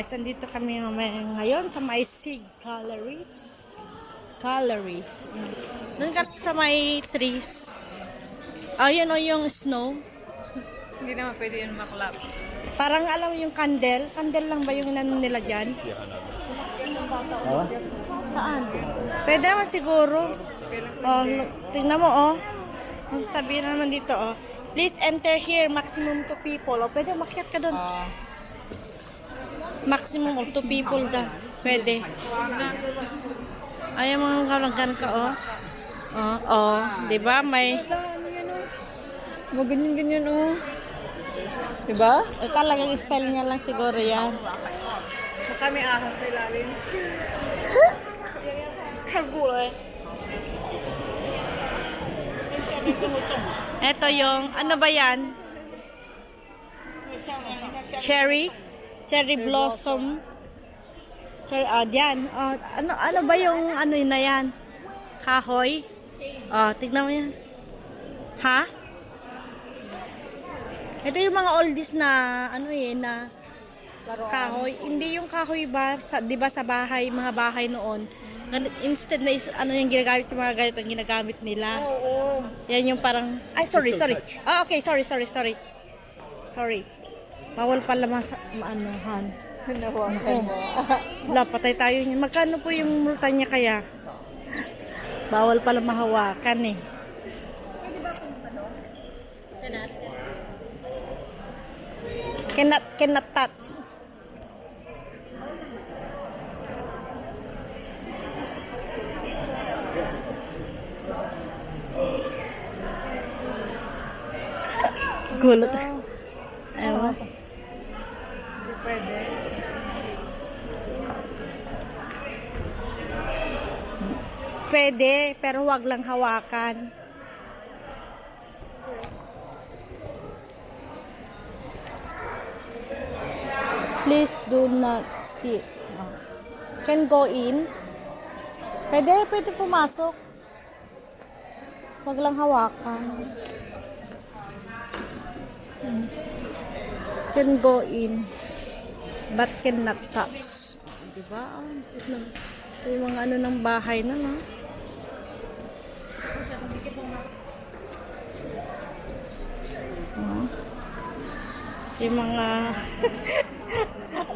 Guys, andito kami ngayon sa may Sig Galleries. Gallery. Yan. Doon ka sa may trees. Ayun o yung snow. Hindi naman pwede yun maklap. Parang alam yung candle. Candle lang ba yung inano nila dyan? Saan? Pwede naman siguro. Oh, tingnan mo oh. Masasabihin na naman dito oh. Please enter here, maximum two people. Oh, pwede makiat ka doon. Ah. Maximum of two people da. Pwede. Ayaw mga kalanggan ka, oh. Oh, oh. Di ba? May, yan oh. Mga ganyan-ganyan oh. Diba? eh, talagang style niya lang siguro yan. So kami ahas sa ilalim. Kagulay. Ito yung, ano ba yan? Cherry? Cherry blossom? Cherry, ah, dyan. Ah, ano, ano ba yung ano yun na yan? Kahoy? Ah, tignan mo yan. Ha? Ito yung mga oldies na, ano eh, na kahoy. Hindi yung kahoy ba, sa, di ba sa bahay, mga bahay noon. Instead na is, ano yung ginagamit, yung mga ganito ang ginagamit nila. Oo. Yan yung parang, ay sorry, sorry. Ah, okay, sorry, sorry, sorry. Sorry. Bawal pala mas, maanohan. Nahawakan mo. Wala, patay tayo niyan. Magkano po yung multa niya kaya? Bawal pala mahawakan eh. Cannot, cannot touch. Gulot. Ewan. Hindi pwede. Pwede, pero wag lang hawakan. Please do not sit. Can go in. Pwede, pwede pumasok. Wag lang hawakan. Can go in. But cannot touch. Diba? Ito ito yung mga ano ng bahay na, no? Oh. Yung mga...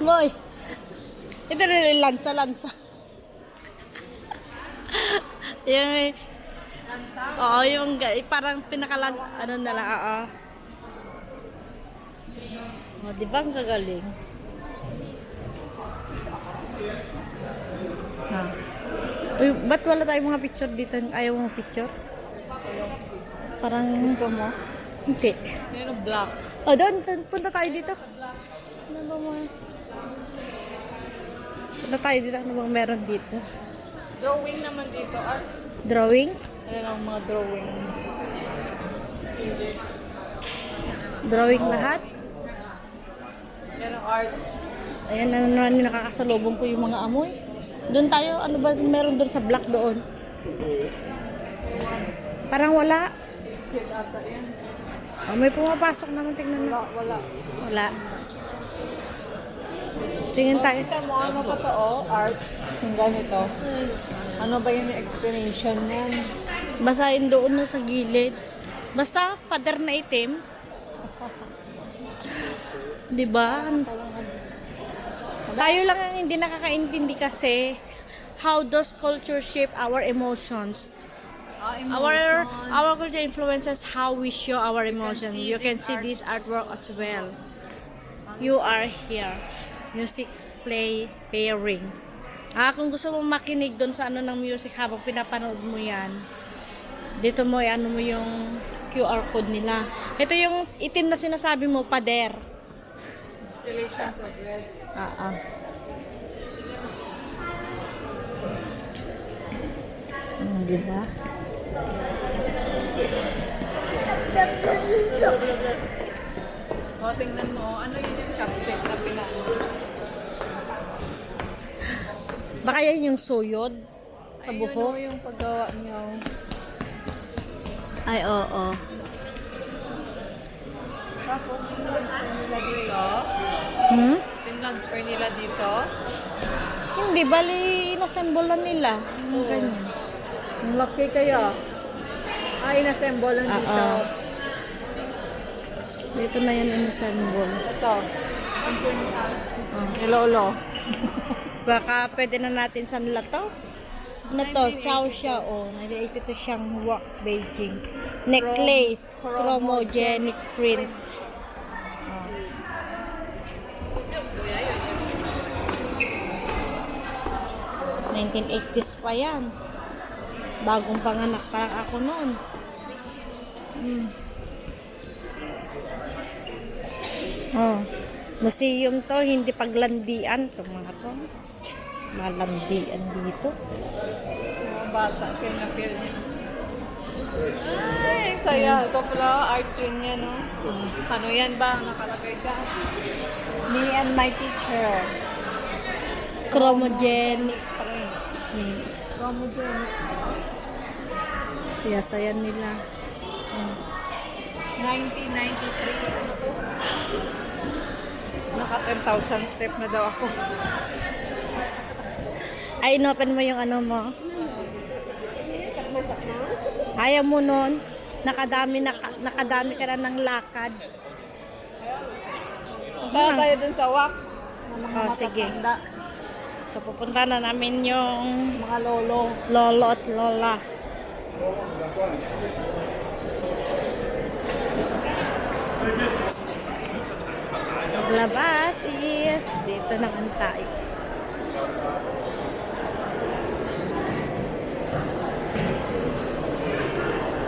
Boy! Ito na yung lansa-lansa. yung... Oo, yung ga- parang pinakalan... Ano na lang, oo. Oh, di ba ang gagaling? Ha. Uy, ba't wala tayong mga picture dito? Ayaw mo picture? Parang... Gusto mo? Hindi. Ang black. Oh, doon, doon. Punta tayo dito. Ano ba mga... Punta tayo dito. Ano bang meron dito? Drawing naman dito. Art. Drawing? Ang mga drawing. Drawing lahat? Yan ang arts. Ayan, ano naman yung nakakasalubong ko yung mga amoy. Doon tayo, ano ba meron doon sa block doon? Parang wala. Oh, may pumapasok naman, tingnan na. wala. Wala. Tingin tayo. Kita mo ano pa to oh, art. Yung ganito. Ano ba yun yung explanation nun? Basahin doon no, sa gilid. Basta, pader na itim. Di ba? Tayo lang ang hindi nakakaintindi kasi how does culture shape our emotions. Ah, Our our culture influences how we show our emotions. You can see this artwork as well. You are here. Music play pairing. Ah, kung gusto mo makinig doon sa ano ng music habang pinapanood mo yan, dito mo, ano mo yung QR code nila. Ito yung itim na sinasabi mo, pader. Installation progress. Ah, ah. Hmm, di ba? O, tingnan mo. Ano yun yung chopstick na pina... Baka yan yung suyod sa Ayun, buhok. oh, yung paggawa niyo. Ay, oo. Tapos, nila dito. Hmm? Tingnan transfer nila dito. Hindi, bali, inassemble lang nila. Yung Oo. ganyan. Ang laki kaya. Ah, inassemble lang dito. Oo. Dito na yan inassemble. Ito. Oh. Ni Lolo. Baka pwede na natin sa nila to. Ano to? Sao siya, oh. 1982 siyang wax Beijing. Necklace. Chrom- Chromogenic print. 1980s pa yan. Bagong panganak pa ako noon. Hmm. Oh. Museum to, hindi paglandian. to mga to. Malandian dito. Mga bata, feel na feel niya. Ay, saya. Ito pala, art yun niya, no? Ano yan ba? Nakalagay ka? Me and my teacher. Chromogenic. Print. Hmm. Chromogenic. Saya-saya nila. 1993. Ano to? Naka 10,000 step na daw ako. Ay, inopen mo yung ano mo. Ayaw mo nun. Nakadami, naka, nakadami ka na ng lakad. Punta tayo dun sa wax. Na mga Oh, sige. matatanda. So, pupunta na namin yung Mga lolo. lolo at lola. Paglabas is dito naman tayo.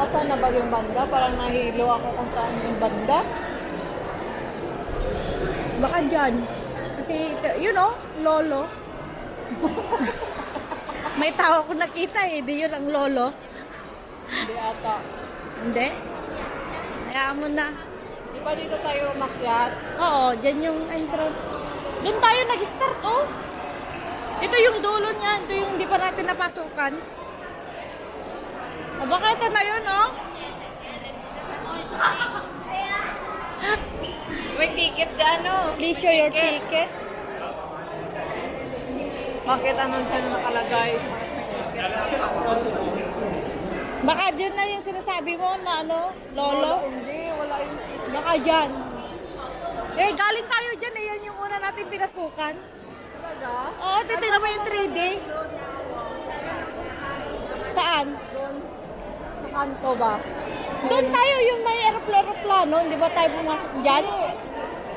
Asan na ba yung banda? Parang nahilo ako kung saan yung banda. Baka dyan. Kasi, you know, lolo. May tao ko nakita eh. Di yun ang lolo. Hindi ata. Hindi. Hayaan mo na. Di ba dito tayo umakyat? Oo, dyan yung entrance. Doon tayo nag-start, oh. Ito yung dulo niya. Ito yung hindi pa natin napasukan. O baka ito na yun, oh. May ticket dyan, no? Please show your ticket. Bakit anong dyan nakalagay? Baka dyan na yung sinasabi mo na ano, lolo. Hindi, wala yung. Baka dyan. Eh, galing tayo dyan eh. Yan yung una natin pinasukan. Talaga? Oo, titignan mo yung 3D. Saan? Doon. Sa kanto ba? Doon tayo yung may aeroplano. Hindi ba tayo pumasok dyan?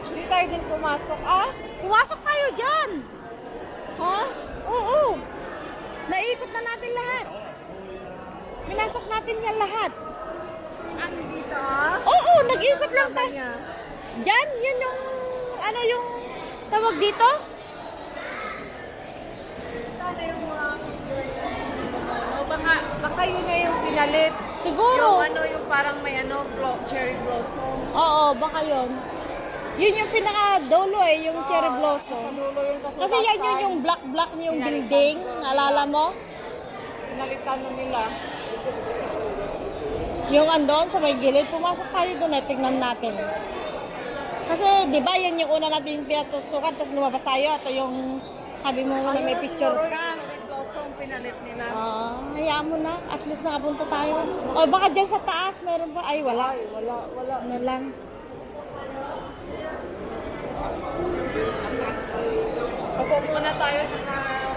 Hindi tayo din pumasok. Ah? Pumasok tayo dyan. Ha? Oo. Naikot na natin lahat. Minasok natin yan lahat. Ah, dito? Oo, nag-ikot lang tayo. niya. Dyan, yun yung, ano yung tawag dito? Sana yung mga... O baka, baka yun na yung pinalit. Siguro. Yung ano, yung parang may ano, blo- cherry blossom. Oo, baka yun. Yun yung pinaka-dolo eh, yung cherry Sa blossom. dulo yun kasi Kasi last yan yun time, yung black-black na yung building. Naalala mo? Pinalitan na nila. Yung andon sa may gilid, pumasok tayo doon eh, tignan natin. Kasi, di ba, yan yung una natin pinatusukan, tapos lumabas tayo. Ito yung sabi mo na may picture siguro ka. yung cherry blossom pinalit nila. Ah, hayaan mo na. At least nakapunta tayo. O, baka dyan sa taas, meron ba? Ay, wala. Ay, wala, wala. Ano lang. Opo muna tayo sa tayo.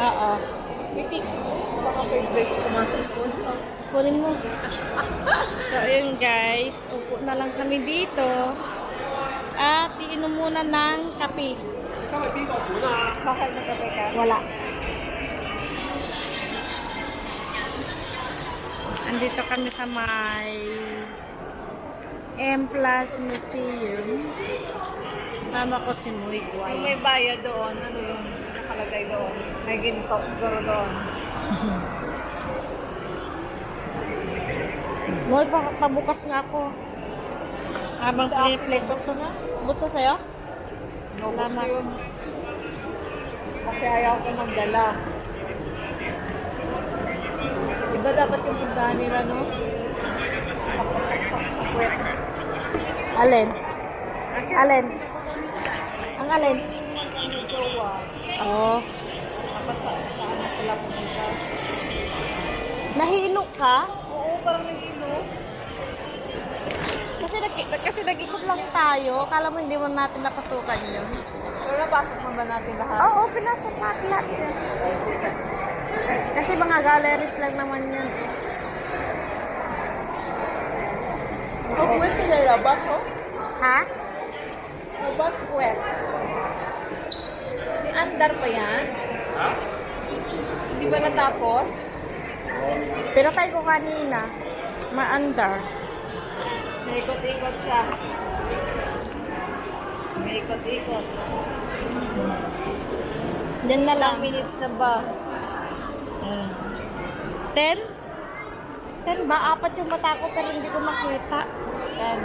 Oo. May. Baka pwede. Kunin mo. So, ayun guys. Upo na lang kami dito. At iinom muna ng kape. Bakit nagkape ka? Wala. Andito kami sa may M Plus Museum. Tama ko si Muy Yung Guay. may bayad doon, ano yung nakalagay doon? May ginto siguro doon. Muy, pa pabukas nga ako. Habang piniplay ko. gusto na? Gusto sa'yo? Salamat. ko yun. Kasi ayaw ko magdala. Iba dapat yung puntahan nila, no? Alin? Alin? Alin? Jowa. Oo. Dapat sa pumunta. Nahilo ka? Oo, parang nag-ino. Kasi, nag kasi nag-ikot lang tayo. Kala mo hindi mo natin napasukan yun. Pero napasok mo ba natin lahat? Oo, pinasok natin lahat yun. Kasi mga galleries lang naman yun. Oh, wait, nilalabas, oh. Ha? Labas, wet. Si Andar pa yan? Ha? Hindi ba natapos? Pinatay ko kanina. Maandar. Naikot-ikot siya. Naikot-ikot. Diyan na lang. Minutes na ba? Ten? Ten ba? Apat yung mata ko pero hindi ko makita. Ten.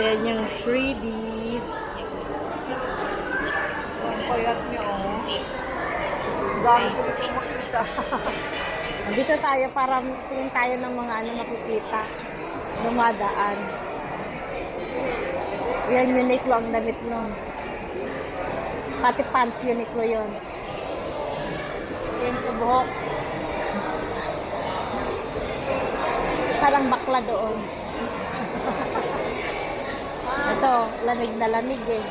Ayan yung 3D. Ang payat niya, oh. Dami ko gusto makita. Dito tayo para tingin tayo ng mga ano makikita. Dumadaan. Yan, Uniqlo ang damit nun. Pati pants, Uniqlo yun. Yung sa buhok. Isa lang bakla doon. Ito, lamig na lamig eh.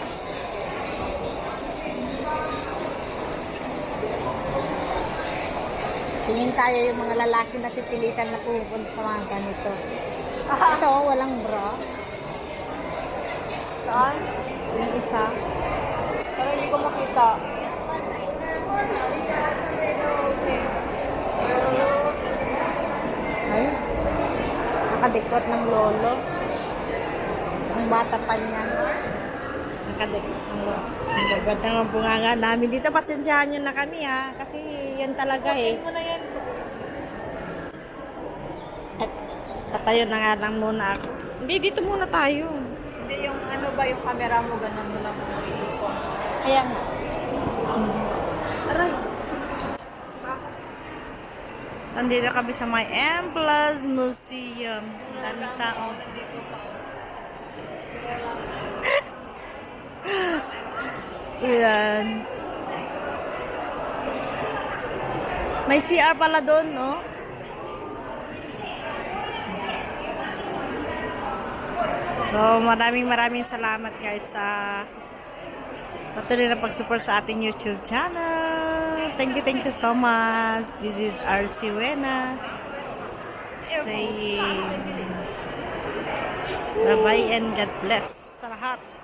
Tingin tayo yung mga lalaki na pipilitan na pupunta sa mga ganito. Ito, walang bra. Saan? Yung isa. Pero hindi ko makita. Ay, nakadikot ng lolo. Ang bata pa niya. Nakadikot ng lolo. Ang gaganda ng bunganga namin dito. Pasensyahan niyo na kami ha. Kasi yan talaga eh. Mo na yan. At tatayo na nga lang muna ako. Hindi, dito muna tayo. Hindi, yung ano ba, yung camera mo, ganun mo lang. Kaya nga. Aray! So, andito kami sa may M Plus Museum. Daming tao. Nandito pa. Yan. May CR pala doon, no? So, maraming maraming salamat guys sa patuloy na pag-support sa ating YouTube channel. Thank you, thank you so much. This is RC Wena saying bye-bye and God bless sa lahat.